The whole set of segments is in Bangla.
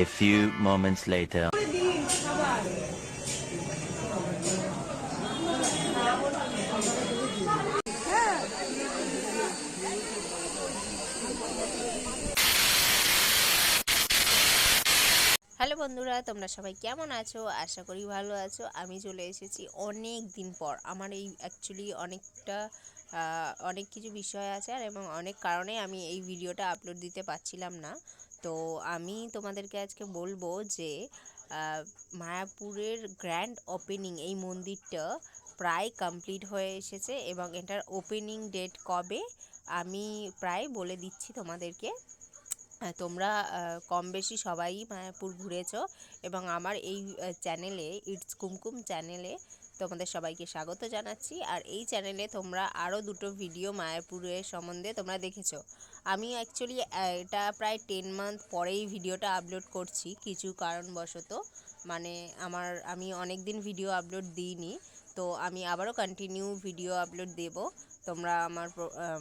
A few moments later. Hello বন্ধুরা, তোমরা সবাই কেমন আছো? আশা করি ভালো আছো। আমি চলে এসেছি অনেক দিন পর। আমার এই অ্যাকচুয়ালি অনেকটা অনেক কিছু বিষয় আছে আর এবং অনেক কারণে আমি এই ভিডিওটা আপলোড দিতে পারছিলাম না। তো আমি তোমাদেরকে আজকে বলব যে মায়াপুরের গ্র্যান্ড ওপেনিং এই মন্দিরটা প্রায় কমপ্লিট হয়ে এসেছে এবং এটার ওপেনিং ডেট কবে আমি প্রায় বলে দিচ্ছি তোমাদেরকে। তোমরা কম বেশি সবাই মায়াপুর ঘুরেছো এবং আমার এই চ্যানেলে ইটস কুমকুম চ্যানেলে তোমাদের সবাইকে স্বাগত জানাচ্ছি। আর এই চ্যানেলে তোমরা আরও দুটো ভিডিও মায়াপুরের সম্বন্ধে তোমরা দেখেছ। আমি অ্যাকচুয়ালি এটা প্রায় টেন মান্থ পরেই ভিডিওটা আপলোড করছি কিছু কারণবশত। মানে আমার, আমি অনেক দিন ভিডিও আপলোড দিইনি, তো আমি আবারও কন্টিনিউ ভিডিও আপলোড দেব। তোমরা আমার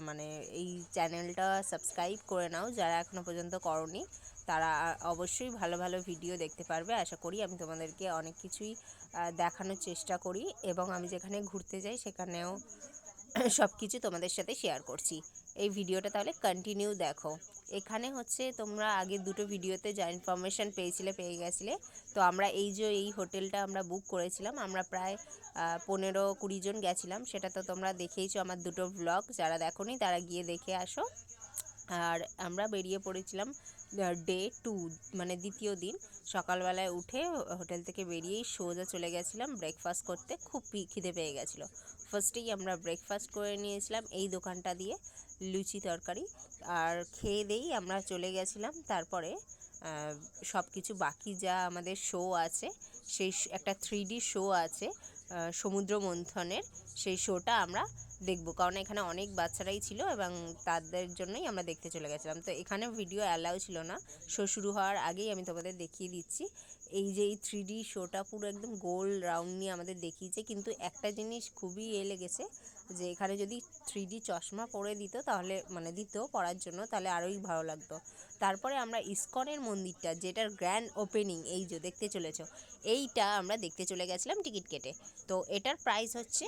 মানে এই চ্যানেলটা সাবস্ক্রাইব করে নাও, যারা এখনও পর্যন্ত করনি, তারা অবশ্যই ভালো ভালো ভিডিও দেখতে পারবে। আশা করি আমি তোমাদেরকে অনেক কিছুই দেখানোর চেষ্টা করি এবং আমি যেখানে ঘুরতে যাই সেখানেও সব কিছু তোমাদের সাথে শেয়ার করছি। এই ভিডিওটা তাহলে কন্টিনিউ দেখো। এখানে হচ্ছে তোমরা আগে দুটো ভিডিওতে যা ইনফরমেশান পেয়েছিলে, পেয়ে গেছিলে। তো আমরা এই যে এই হোটেলটা আমরা বুক করেছিলাম, আমরা প্রায় পনেরো কুড়ি জন গেছিলাম। সেটা তো তোমরা দেখেইছো আমার দুটো ব্লগ যারা দেখো তারা গিয়ে দেখে আসো। আর আমরা বেরিয়ে পড়েছিলাম ডে টু মানে দ্বিতীয় দিন। সকালবেলায় উঠে হোটেল থেকে বেরিয়েই সোজা চলে গেছিলাম ব্রেকফাস্ট করতে। খুব খিদে পেয়ে গেছিল। ফার্স্টেই আমরা ব্রেকফাস্ট করে নিয়েছিলাম এই দোকানটা দিয়ে, লুচি তরকারি। আর খেয়ে দিয়েই আমরা চলে গেছিলাম। তারপরে সব কিছু বাকি যা আমাদের শো আছে, সেই একটা থ্রি শো আছে সমুদ্র মন্থনের সেই শোটা আমরা দেখব। কারণ এখানে অনেক বাচ্চারাই ছিল এবং তাদের জন্যই আমরা দেখতে চলে গেছিলাম। তো এখানে ভিডিও অ্যালাউ ছিল না। শো শুরু হওয়ার আগেই আমি তোমাদের দেখিয়ে দিচ্ছি। এই যে এই থ্রি ডি শোটা পুরো একদম গোল রাউন্ড নিয়ে আমাদের দেখিয়েছে, কিন্তু একটা জিনিস খুবই এ লেগেছে যে এখানে যদি থ্রি ডি চশমা পরে দিত তাহলে মানে দিত পড়ার জন্য, তাহলে আরোই ভালো লাগতো। তারপরে আমরা ইস্কনের মন্দিরটা, যেটার গ্র্যান্ড ওপেনিং এই যে দেখতে চলেছো, এইটা আমরা দেখতে চলে গেছিলাম টিকিট কেটে। তো এটার প্রাইস হচ্ছে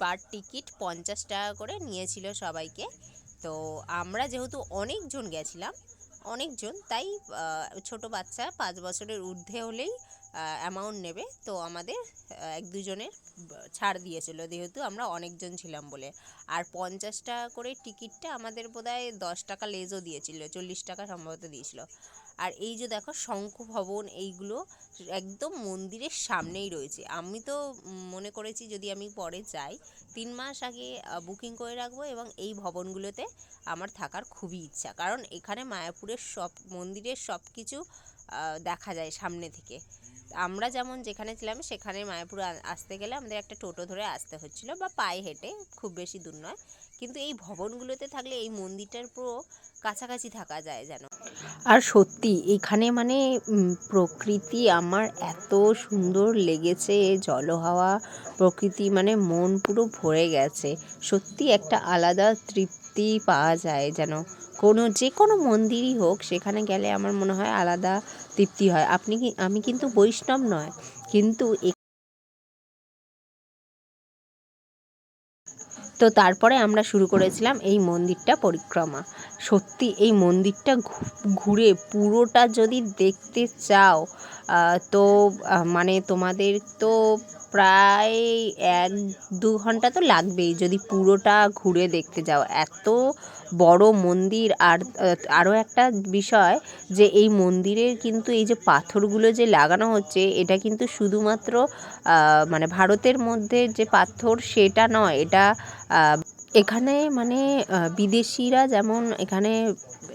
পার টিকিট পঞ্চাশ টাকা করে নিয়েছিল সবাইকে। তো আমরা যেহেতু অনেকজন গেছিলাম অনেকজন তাই ছোট বাচ্চা পাঁচ বছরের ঊর্ধ্বে হলেই অ্যামাউন্ট নেবে। তো আমাদের এক দুজনের ছাড় দিয়েছিল। যেহেতু আমরা অনেকজন ছিলাম বলে। আর পঞ্চাশ টাকা করে টিকিটটা আমাদের বোধহয় দশ টাকা লেজও দিয়েছিল, চল্লিশ টাকা সম্ভবত দিয়েছিল। আর এই যে দেখো, শঙ্খ ভবন এইগুলো একদম মন্দিরের সামনেই রয়েছে। আমি তো মনে করেছি যদি আমি পরে যাই, তিন মাস আগে বুকিং করে রাখব এবং এই ভবনগুলোতে আমার থাকার খুবই ইচ্ছা। কারণ এখানে মায়াপুরের সব, মন্দিরের সব কিছু দেখা যায় সামনে থেকে। আমরা যেমন যেখানে ছিলাম, সেখানে মায়াপুর আসতে গেলে আমাদের একটা টোটো ধরে আসতে হচ্ছিল বা পায়ে হেঁটে, খুব বেশি দূর নয়। কিন্তু এই ভবনগুলোতে থাকলে এই মন্দিরটার পুরো কাছাকাছি থাকা যায় যেন। আর সত্যি, এখানে মানে প্রকৃতি আমার এত সুন্দর লেগেছে জল হাওয়া, প্রকৃতি মানে মন পুরো ভরে গেছে। সত্যি একটা আলাদা তৃপ্তি পাওয়া যায় যেন। কোনো যে কোনো মন্দিরই হোক, সেখানে গেলে আমার মনে হয় আলাদা তৃপ্তি হয়। আপনি কি, আমি কিন্তু বৈষ্ণব নয়, কিন্তু তো তারপরে আমরা শুরু করেছিলাম এই মন্দিরটা পরিক্রমা। সত্যি এই মন্দিরটা ঘুরে পুরোটা যদি দেখতে চাও তো মানে তোমাদের তো প্রায় এক দু ঘণ্টা তো লাগবেই যদি পুরোটা ঘুরে দেখতে যাও। এত বড় মন্দির আর আরও একটা বিষয় যে এই মন্দিরের কিন্তু এই যে পাথরগুলো যে লাগানো হচ্ছে, এটা কিন্তু শুধুমাত্র মানে ভারতের মধ্যে যে পাথর সেটা নয়, এটা এখানে মানে বিদেশিরা যেমন এখানে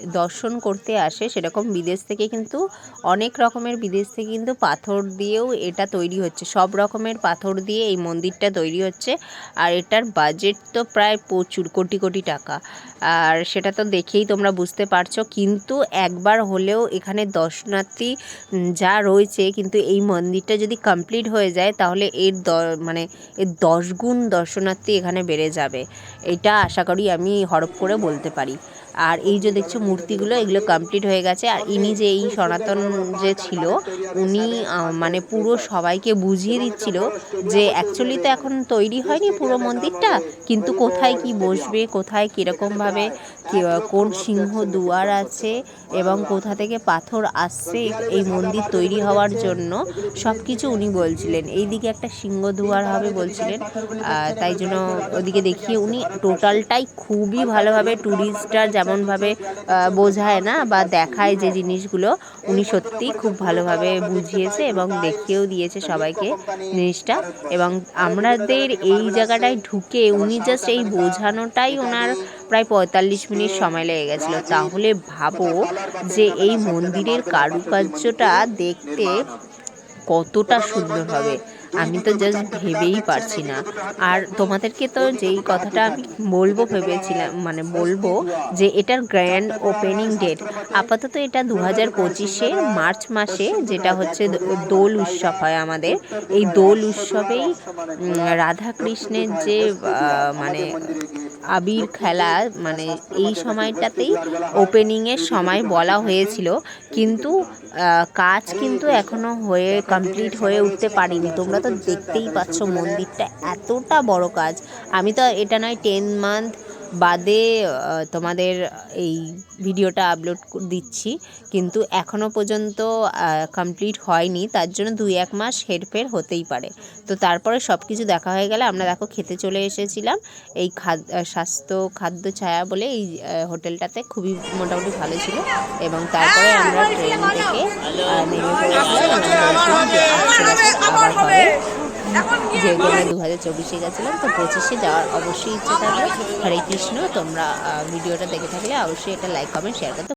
দর্শন করতে আসে, সেরকম বিদেশ থেকে কিন্তু অনেক রকমের বিদেশ থেকে কিন্তু পাথর দিয়েও এটা তৈরি হচ্ছে। সব রকমের পাথর দিয়ে এই মন্দিরটা তৈরি হচ্ছে আর এটার বাজেট তো প্রায় প্রচুর, কোটি কোটি টাকা। আর সেটা তো দেখেই তোমরা বুঝতে পারছ, কিন্তু একবার হলেও এখানে দর্শনার্থী যা রয়েছে, কিন্তু এই মন্দিরটা যদি কমপ্লিট হয়ে যায়, তাহলে এর দ- মানে এর দশ গুণ দর্শনার্থী এখানে বেড়ে যাবে। এটা আশা করি আমি হরপ করে বলতে পারি। আর এই যে দেখছ মূর্তিগুলো, এগুলো কমপ্লিট হয়ে গেছে। আর ইনি যে এই সনাতন যে ছিল, উনি মানে পুরো সবাইকে বুঝিয়ে দিচ্ছিল যে অ্যাকচুয়ালি তো এখন তৈরি হয়নি পুরো মন্দিরটা, কিন্তু কোথায় কি বসবে, কোথায় কীরকমভাবে কোন সিংহ দুয়ার আছে এবং কোথা থেকে পাথর আসছে, এই মন্দির তৈরি হওয়ার জন্য সব কিছু উনি বলছিলেন। এইদিকে একটা সিংহ দুয়ার হবে বলছিলেন তাই জন্য ওদিকে দেখিয়ে উনি টোটালটাই খুবই ভালোভাবে ট্যুরিস্টরা যেমনভাবে বোঝায় না বা দেখায় যে জিনিসগুলো উনি সত্যিই খুব ভালোভাবে বুঝিয়েছে এবং দেখিয়েও দিয়েছে সবাইকে জিনিসটা। এবং আমাদের এই জায়গাটায় ঢুকে উনি জাস্ট এই বোঝানোটাই ওনার প্রায় পঁয়তাল্লিশ মিনিট সময় লেগে গেছিল। তাহলে ভাবো যে এই মন্দিরের কারুকার্যটা দেখতে কতটা সুন্দর হবে। আমি তো জাস্ট ভেবেই পারছি না। আর তোমাদেরকে তো যেই কথাটা আমি বলব ভেবেছিলাম মানে বলব যে এটার গ্র্যান্ড ওপেনিং ডেট আপাতত এটা দু হাজার পঁচিশের মার্চ মাসে যেটা হচ্ছে দোল উৎসব হয় আমাদের। এই দোল উৎসবেই রাধাকৃষ্ণের যে মানে আবির খেলা মানে এই সময়টাতেই ওপেনিংয়ের সময় বলা হয়েছিল। কিন্তু কাজ কিন্তু এখনও হয়ে কমপ্লিট হয়ে উঠতে পারিনি। তোমরা তো দেখতেই পাচ্ছ মন্দিরটা এতটা বড় কাজ। আমি তো, এটা নয় টেন মান্থ বাদে তোমাদের এই ভিডিওটা আপলোড দিচ্ছি। কিন্তু এখনও পর্যন্ত কমপ্লিট হয়নি। তার জন্য দুই এক মাস হেরফের হতেই পারে। তো তারপরে সব কিছু দেখা হয়ে গেলে আমরা দেখো খেতে চলে এসেছিলাম। এই খাদ্য স্বাস্থ্য খাদ্য ছায়া বলে এই হোটেলটাতে খুবই মোটামুটি ভালো ছিল। এবং তারপরে আমরা ট্রেন থেকে নেমে পড়েছিলাম যে দু হাজার চব্বিশে গেছিলাম তো পঁচিশে যাওয়ার অবশ্যই ইচ্ছে থাকবে। হরে কৃষ্ণ তোমরা ভিডিওটা দেখে থাকলে অবশ্যই এটা লাইক কমেন্ট শেয়ার করতে